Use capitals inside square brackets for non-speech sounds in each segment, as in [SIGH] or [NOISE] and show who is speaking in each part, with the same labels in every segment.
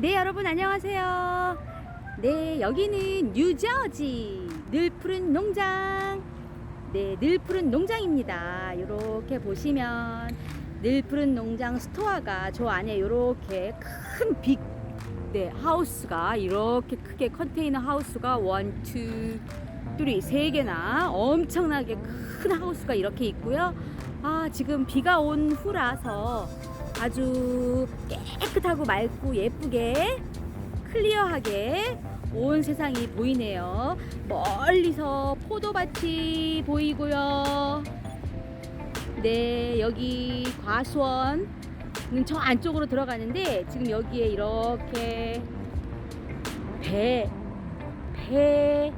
Speaker 1: 네, 여러분 안녕하세요. 네, 여기는 뉴저지 늘푸른 농장. 네, 늘푸른 농장입니다. 이렇게 보시면 늘푸른 농장 스토어가 저 안에 이렇게 큰 빅, 네, 하우스가 이렇게 크게 컨테이너 하우스가 원, 투, 쓰리, 세 개나 엄청나게 큰 하우스가 이렇게 있고요. 아, 지금 비가 온 후라서 아주 깨끗하고 맑고 예쁘게 클리어하게 온 세상이 보이네요. 멀리서 포도밭이 보이고요. 네, 여기 과수원은 저 안쪽으로 들어가는데 지금 여기에 이렇게 배, 배,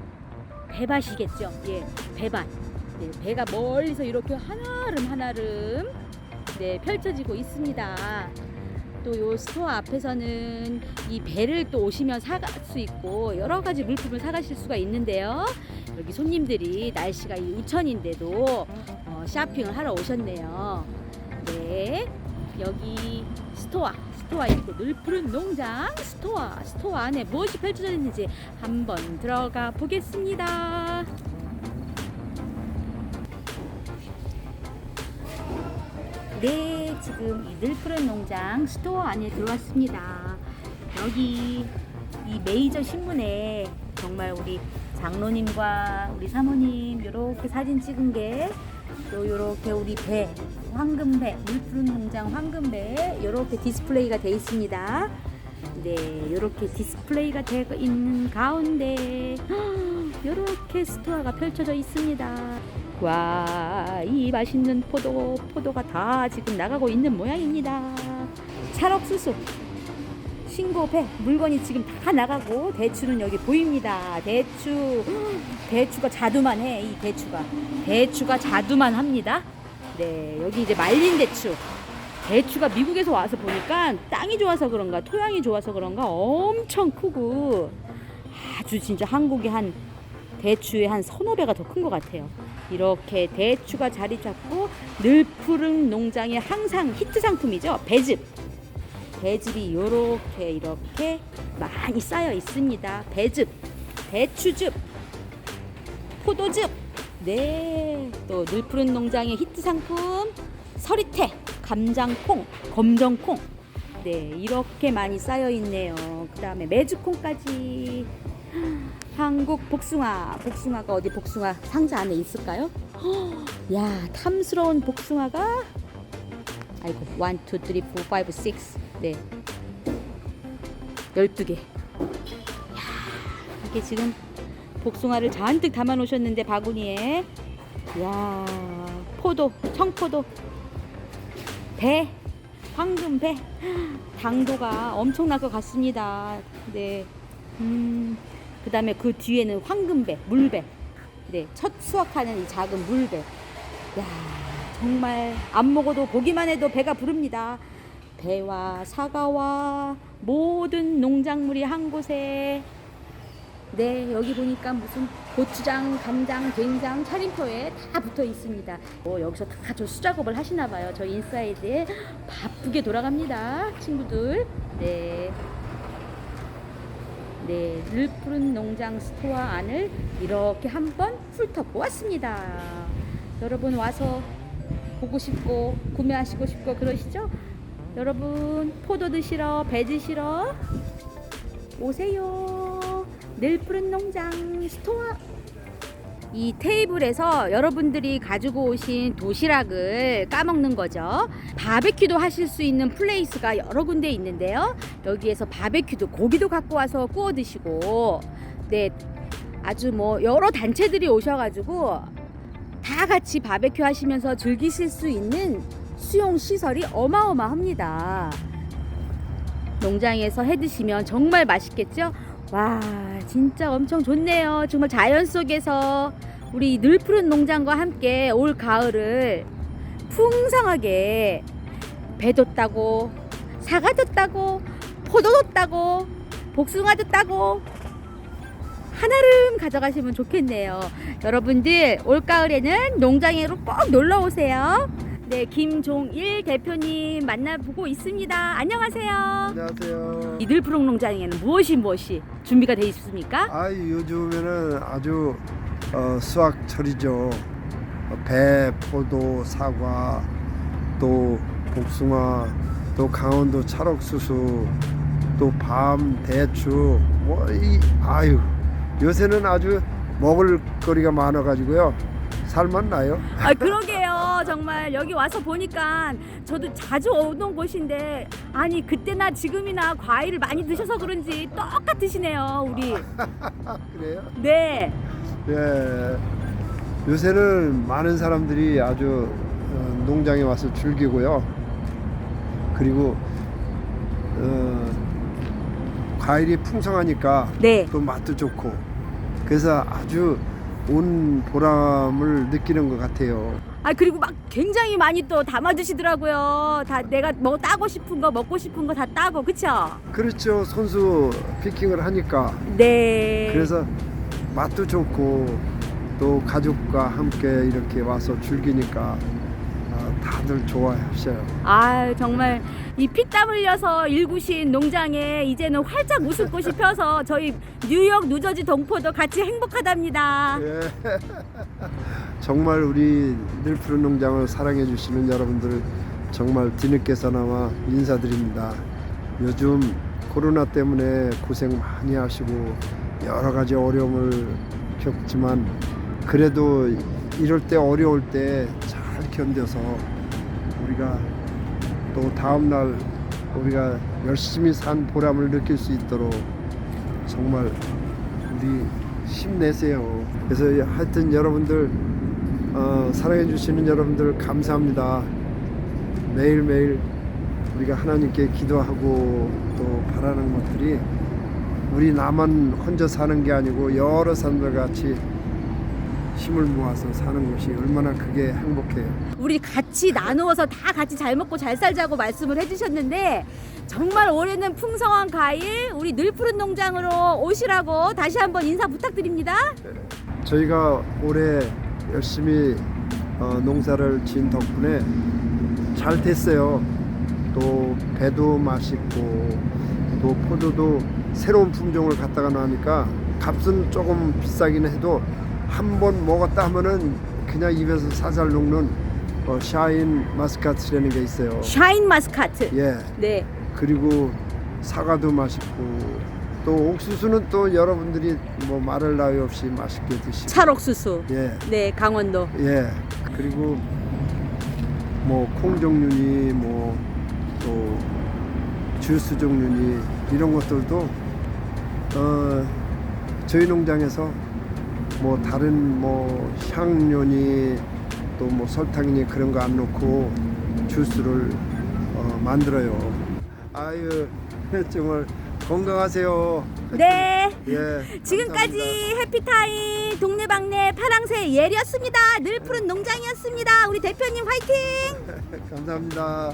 Speaker 1: 배밭이겠죠. 예, 배밭. 네, 배가 멀리서 이렇게 하나름 하나름 네, 펼쳐지고 있습니다. 또 요 스토어 앞에서는 이 배를 또 오시면 사갈 수 있고 여러 가지 물품을 사가실 수가 있는데요. 여기 손님들이 날씨가 이 우천인데도 어, 쇼핑을 하러 오셨네요. 네, 여기 스토어, 스토어 있고 늘 푸른 농장 스토어, 스토어 안에 무엇이 펼쳐져 있는지 한번 들어가 보겠습니다. 네, 지금 이 늘푸른 농장 스토어 안에 들어왔습니다. 여기 이 메이저 신문에 정말 우리 장로님과 우리 사모님 이렇게 사진 찍은 게 또 이렇게 우리 배 황금배 물푸른 농장 황금배 이렇게 디스플레이가 돼 있습니다. 네, 이렇게 디스플레이가 되어 있는 가운데 [GASPS] 이렇게 스토어가 펼쳐져 있습니다. 와, 이 맛있는 포도, 포도가 다 지금 나가고 있는 모양입니다. 찰옥수수, 신고배, 물건이 지금 다 나가고 대추는 여기 보입니다. 대추, 대추가 자두만 해, 이 대추가. 대추가 자두만 합니다. 네, 여기 이제 말린 대추. 대추가 미국에서 와서 보니까 땅이 좋아서 그런가, 토양이 좋아서 그런가 엄청 크고 아주 진짜 한국의 한 대추의 한 서너 배가 더 큰 것 같아요. 이렇게 대추가 자리 잡고 늘 푸른 농장의 항상 히트 상품이죠. 배즙. 배즙이 요렇게 이렇게 많이 쌓여 있습니다. 배즙, 대추즙, 포도즙. 네. 또 늘 푸른 농장의 히트 상품 서리태, 감장콩, 검정콩. 네, 이렇게 많이 쌓여 있네요. 그다음에 메주콩까지. 한국 복숭아. 복숭아가 어디 복숭아 상자 안에 있을까요? 헉, [GASPS] 야, 탐스러운 복숭아가 아이고, 1, 2, 3, 4, 5, 6. 네. 12개. 야, 이게 지금 복숭아를 잔뜩 담아 놓으셨는데 바구니에. 야, 포도, 청포도. 배, 황금 배. [GASPS] 당도가 엄청날 것 같습니다. 네. 음, 그 다음에 그 뒤에는 황금배, 물배. 네, 첫 수확하는 이 작은 물배. 야, 정말 안 먹어도 보기만 해도 배가 부릅니다. 배와 사과와 모든 농작물이 한 곳에 네 여기 보니까 무슨 고추장, 간장, 된장, 차림표에 다 붙어 있습니다. 어, 여기서 다 저 수작업을 하시나 봐요. 저 인사이드에 바쁘게 돌아갑니다, 친구들. 네. 네, 늘푸른 농장 스토어 안을 이렇게 한번 훑어보았습니다. 여러분 와서 보고 싶고 구매하시고 싶고 그러시죠? 여러분 포도 드시러 배 드시러 오세요. 늘푸른 농장 스토어 이 테이블에서 여러분들이 가지고 오신 도시락을 까먹는 거죠. 바베큐도 하실 수 있는 플레이스가 여러 군데 있는데요. 여기에서 바베큐도 고기도 갖고 와서 구워 드시고, 네, 아주 뭐 여러 단체들이 오셔 가지고 다 같이 바베큐 하시면서 즐기실 수 있는 수용 시설이 어마어마합니다. 농장에서 해 드시면 정말 맛있겠죠? 와, 진짜 엄청 좋네요. 정말 자연 속에서 우리 늘 푸른 농장과 함께 올 가을을 풍성하게 배도 따고 사과도 따고 포도도 따고 복숭아도 따고 하나름 가져가시면 좋겠네요. 여러분들 올 가을에는 농장으로 꼭 놀러 오세요. 네, 김종일 대표님 만나보고 있습니다. 안녕하세요.
Speaker 2: 안녕하세요.
Speaker 1: 이 늘프롱 농장에는 무엇이 무엇이 준비가 되어 있습니까?
Speaker 2: 아 요즘에는 아주 어, 수확철이죠. 어, 배, 포도, 사과, 또 복숭아, 또 강원도 찰옥수수, 또 밤, 대추, 뭐 이 아유 요새는 아주 먹을 거리가 많아가지고요. 살만 나요.
Speaker 1: 아, 그러게요. 정말 여기 와서 보니까 저도 자주 오는 곳인데 아니 그때나 지금이나 과일을 많이 드셔서 그런지 똑같으시네요, 우리. [LAUGHS]
Speaker 2: 그래요?
Speaker 1: 네.
Speaker 2: 예. 요새는 많은 사람들이 아주 어, 농장에 와서 즐기고요. 그리고 어, 과일이 풍성하니까
Speaker 1: 네.
Speaker 2: 또 맛도 좋고 그래서 아주 온 보람을 느끼는 것 같아요.
Speaker 1: 아 그리고 막 굉장히 많이 또 담아 주시더라고요. 다 내가 뭐 따고 싶은 거 먹고 싶은 거 다 따고 그쵸?
Speaker 2: 그렇죠. 손수 피킹을 하니까
Speaker 1: 네.
Speaker 2: 그래서 맛도 좋고 또 가족과 함께 이렇게 와서 즐기니까 아, 다들 좋아하셔요.
Speaker 1: 아 정말 이 피 땀 흘려서 일구신 농장에 이제는 활짝 웃음꽃이 펴서 저희 뉴욕 누저지 동포도 같이 행복하답니다.
Speaker 2: 예. [LAUGHS] 정말 우리 늘 푸른 농장을 사랑해 주시는 여러분들 정말 뒤늦게서나마 인사드립니다. 요즘 코로나 때문에 고생 많이 하시고 여러 가지 어려움을 겪지만 그래도 이럴 때 어려울 때 잘 견뎌서 우리가 또 다음 날 우리가 열심히 산 보람을 느낄 수 있도록 정말 우리 힘내세요. 그래서 하여튼 여러분들 어, 사랑해 주시는 여러분들 감사합니다. 매일매일 우리가 하나님께 기도하고 또 바라는 것들이 우리 나만 혼자 사는 게 아니고 여러 사람들 같이 힘을 모아서 사는 것이 얼마나 그게 행복해요.
Speaker 1: 우리 같이 나누어서 다 같이 잘 먹고 잘 살자고 말씀을 해주셨는데 정말 올해는 풍성한 과일 우리 늘푸른 농장으로 오시라고 다시 한번 인사 부탁드립니다.
Speaker 2: 저희가 올해 열심히 어, 농사를 지은 덕분에 잘 됐어요. 또 배도 맛있고 또 포도도 새로운 품종을 갖다가 나니까 값은 조금 비싸긴 해도 한 번 먹었다 하면은 그냥 입에서 살살 녹는 어, 샤인 마스카트라는 게 있어요.
Speaker 1: 샤인 마스카트.
Speaker 2: 예.
Speaker 1: 네.
Speaker 2: 그리고 사과도 맛있고 또 옥수수는 또 여러분들이 뭐 말할 나위 없이 맛있게 드시고
Speaker 1: 찰옥수수.
Speaker 2: 예.
Speaker 1: 네, 강원도.
Speaker 2: 예. 그리고 뭐 콩 종류니 뭐 또 주스 종류니 이런 것들도 어 저희 농장에서 뭐 다른 뭐 향료니 또 뭐 설탕이니 그런 거 안 넣고 주스를 어 만들어요. 아유 [LAUGHS] 정말 건강하세요.
Speaker 1: 네. [LAUGHS]
Speaker 2: 예. [LAUGHS]
Speaker 1: 지금까지
Speaker 2: 감사합니다.
Speaker 1: 해피타임 동네방네 파랑새 예리였습니다. 늘 푸른 농장이었습니다. 우리 대표님 화이팅! [LAUGHS]
Speaker 2: 감사합니다.